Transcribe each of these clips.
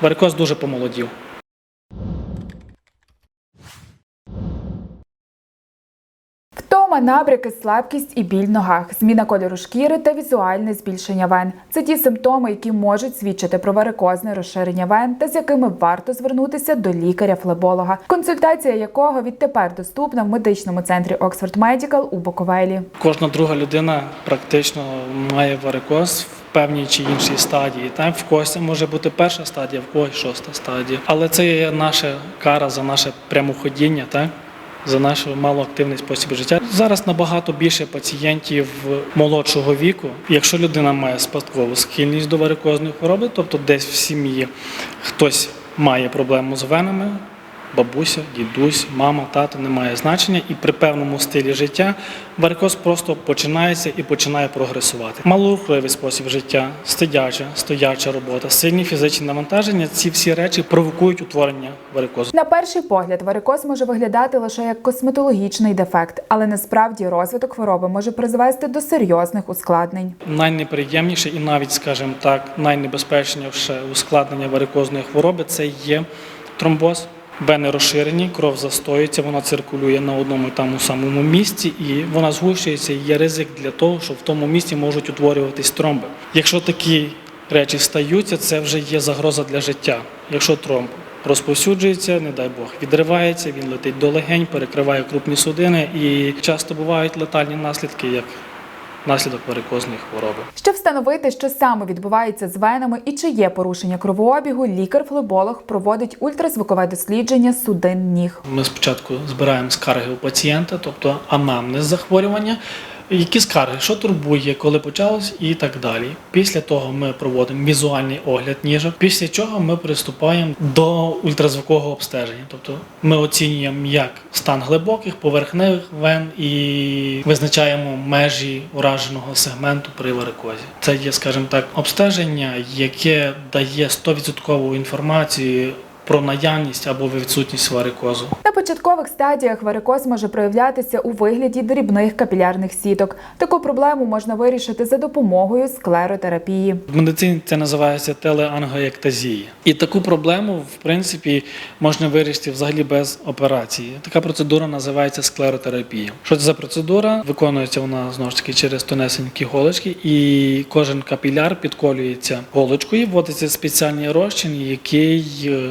Варикоз дуже помолодів. Втома, набряки, слабкість і біль в ногах, зміна кольору шкіри та візуальне збільшення вен. Це ті симптоми, які можуть свідчити про варикозне розширення вен та з якими варто звернутися до лікаря-флеболога, консультація якого відтепер доступна в медичному центрі Оксфорд Медікал у Буковелі. Кожна друга людина практично має варикоз певній чи іншій стадії. Там в когось може бути перша стадія, в когось шоста стадія. Але це є наша кара за наше прямоходіння, так? За наш малоактивний спосіб життя. Зараз набагато більше пацієнтів молодшого віку. Якщо людина має спадкову схильність до варикозної хвороби, тобто десь в сім'ї хтось має проблему з венами, бабуся, дідусь, мама, тато не має значення, і при певному стилі життя варикоз просто починається і починає прогресувати. Малорухливий спосіб життя, стидяча, стояча робота, сильні фізичні навантаження ці всі речі провокують утворення варикозу. На перший погляд, варикоз може виглядати лише як косметологічний дефект, але насправді розвиток хвороби може призвести до серйозних ускладнень. Найнеприємніше і навіть, скажімо так, найнебезпечніше ускладнення варикозної хвороби це є тромбоз. Вени розширені, кров застоюється, вона циркулює на одному і тому самому місці, і вона згущується. і Є ризик для того, що в тому місці можуть утворюватись тромби. Якщо такі речі стаються, це вже є загроза для життя. Якщо тромб розповсюджується, не дай Бог, відривається, він летить до легень, перекриває крупні судини, і часто бувають летальні наслідки, як наслідок варикозної хвороби. Щоб встановити, що саме відбувається з венами і чи є порушення кровообігу, лікар-флеболог проводить ультразвукове дослідження судин ніг. Ми спочатку збираємо скарги у пацієнта, тобто анамнез захворювання, які скарги, що турбує, коли почалось і так далі. Після того ми проводимо візуальний огляд ніжок, після чого ми приступаємо до ультразвукового обстеження. Тобто ми оцінюємо як стан глибоких, поверхневих вен і визначаємо межі ураженого сегменту при варикозі. Це є, скажімо так, обстеження, яке дає 100% інформацію про наявність або відсутність варикозу. Початкових стадіях варикоз може проявлятися у вигляді дрібних капілярних сіток. Таку проблему можна вирішити за допомогою склеротерапії. В медицині це називається телеангоектазія. І таку проблему, в принципі, можна вирішити взагалі без операції. Така процедура називається склеротерапія. Що це за процедура? Виконується вона знову ж таки через тонесенькі голочки, і кожен капіляр підколюється голочкою, вводиться спеціальний розчин, який е,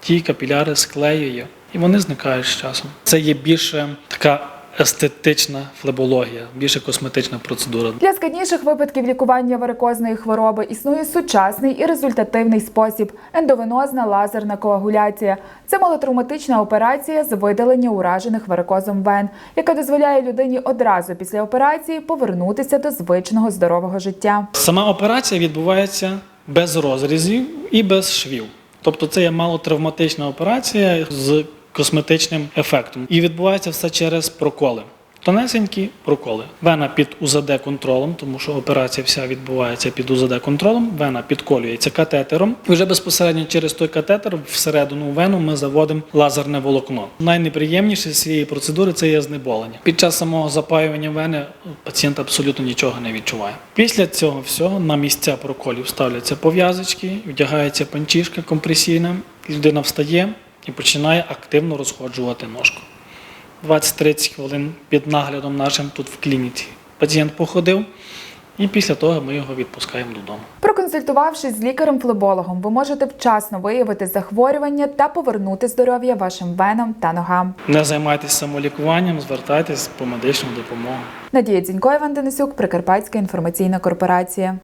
ті капіляри склеює, і вони зникають з часом. Це є більше така естетична флебологія, більше косметична процедура. Для складніших випадків лікування варикозної хвороби існує сучасний і результативний спосіб ендовенозна лазерна коагуляція. Це малотравматична операція з видалення уражених варикозом вен, яка дозволяє людині одразу після операції повернутися до звичного здорового життя. Сама операція відбувається без розрізів і без швів. Тобто це є малотравматична операція з косметичним ефектом. І відбувається все через проколи. Тонесенькі проколи. Вена під УЗД-контролем, тому що операція вся відбувається під УЗД-контролем. Вена підколюється катетером. І вже безпосередньо через той катетер всередину вену ми заводимо лазерне волокно. Найнеприємніше з цієї процедури це є знеболення. Під час самого запаювання вени пацієнт абсолютно нічого не відчуває. Після цього всього на місця проколів ставляться пов'язочки, вдягається панчішка компресійна, людина встає і починає активно розходжувати ножку. 20-30 хвилин під наглядом нашим тут в клініці. Пацієнт походив, і після того ми його відпускаємо додому. Проконсультувавшись з лікарем-флебологом, ви можете вчасно виявити захворювання та повернути здоров'я вашим венам та ногам. Не займайтесь самолікуванням, звертайтесь по медичну допомогу. Надія Дзінько, Іван Денисюк, Прикарпатська інформаційна корпорація.